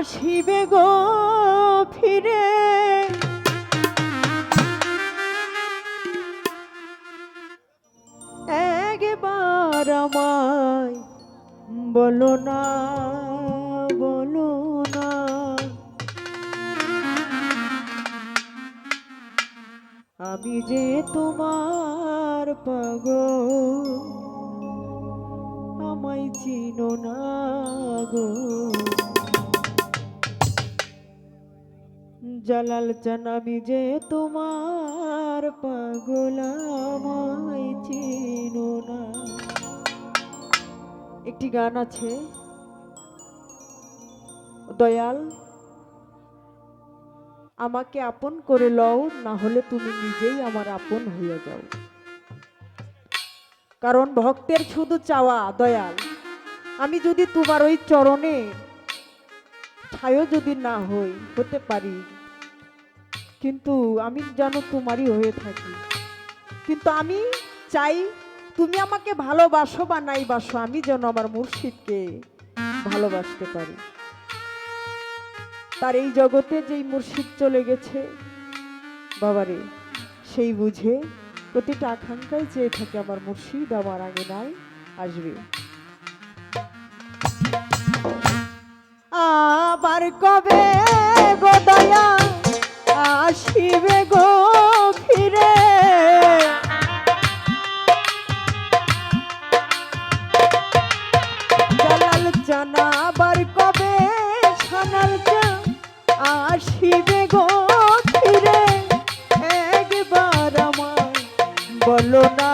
আসিবে গো ফিরে। একবার আমায় বলো না বলো না। আমি যে তোমার পাগ আমায় চিনো না গো। জালাল চান আমি যে তোমার পাগল আমায় চিনো না। একটি গান আছে। দয়াল, আমাকে আপন করে লও না হলে তুমি নিজেই আমার আপন হয়ে যাও। কারণ ভক্তের শুধু চাওয়া, দয়াল। আমি যদি তোমার ওই চরণে ছায়ও যদি না হই, হতে পারি। কিন্তু আমি যেন তোমারই হয়ে থাকি। কিন্তু আমি চাই তুমি আমাকে ভালোবাসো বা নাই বাসো, আমি যেন আমার মুর্শিদকে ভালোবাসতে পারি। তার এই জগতে যেই মুর্শিদ চলে গেছে, বাবারে, সেই বুঝে প্রতিটা আকাঙ্ক্ষায় চেয়ে থাকে আমার মুর্শিদ আমার আগে নাই, আসবে। আবার কবে গো বলো না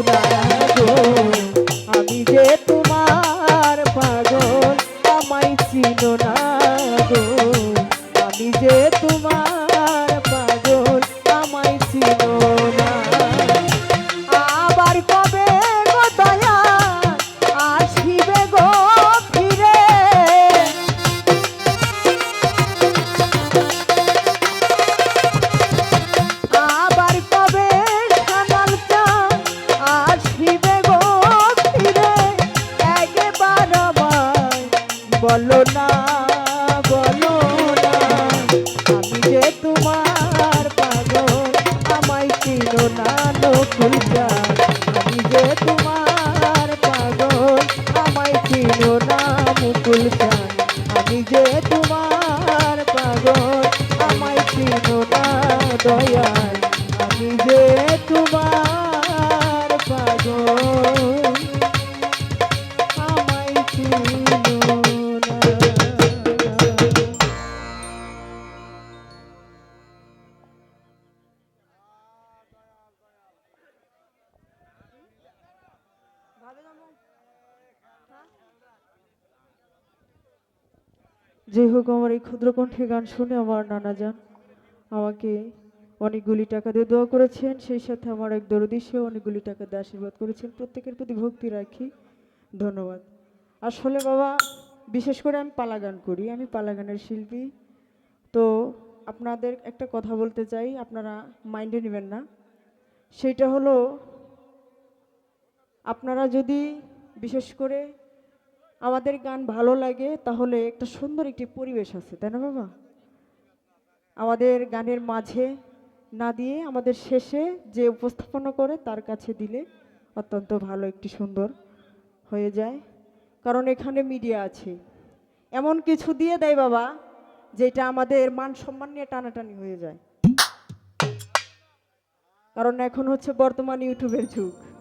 না তোমার পাগল আমায় চিনো না নকুল চান যাই হোক আমার এই ক্ষুদ্র কণ্ঠে গান শুনে আমার নানা যান আমাকে অনেকগুলি টাকা দিয়ে দোয়া করেছেন, সেই সাথে আমার এক দরদি, সেও অনেকগুলি টাকা দিয়ে আশীর্বাদ করেছেন। প্রত্যেকের প্রতি ভক্তি রাখি। ধন্যবাদ। আসলে বাবা, বিশেষ করে আমি পালা গান করি, আমি পালা গানের শিল্পী। তো আপনাদের একটা কথা বলতে চাই, আপনারা মাইন্ডে নেবেন না। সেটা হলো, আপনারা যদি বিশেষ করে আমাদের গান ভালো লাগে, তাহলে একটা সুন্দর একটি পরিবেশ আছে, তাই না বাবা? আমাদের গানের মাঝে না দিয়ে আমাদের শেষে যে উপস্থাপনা করে, তার কাছে দিলে অত্যন্ত ভালো একটি সুন্দর হয়ে যায়। কারণ এখানে মিডিয়া আছে। এমন কিছু দিয়ে দেয় বাবা, যেটা আমাদের মান সম্মান নিয়ে টানাটানি হয়ে যায়। কারণ এখন হচ্ছে বর্তমান ইউটিউবের যুগ।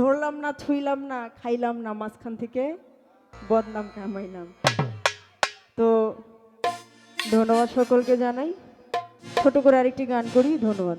ধরলাম না, ছুইলাম না, খাইলাম না, মাঝখান থেকে বদনাম কামাইলাম। তো ধন্যবাদ সকলকে জানাই। ছোট করে আরেকটি গান করি, ধন্যবাদ।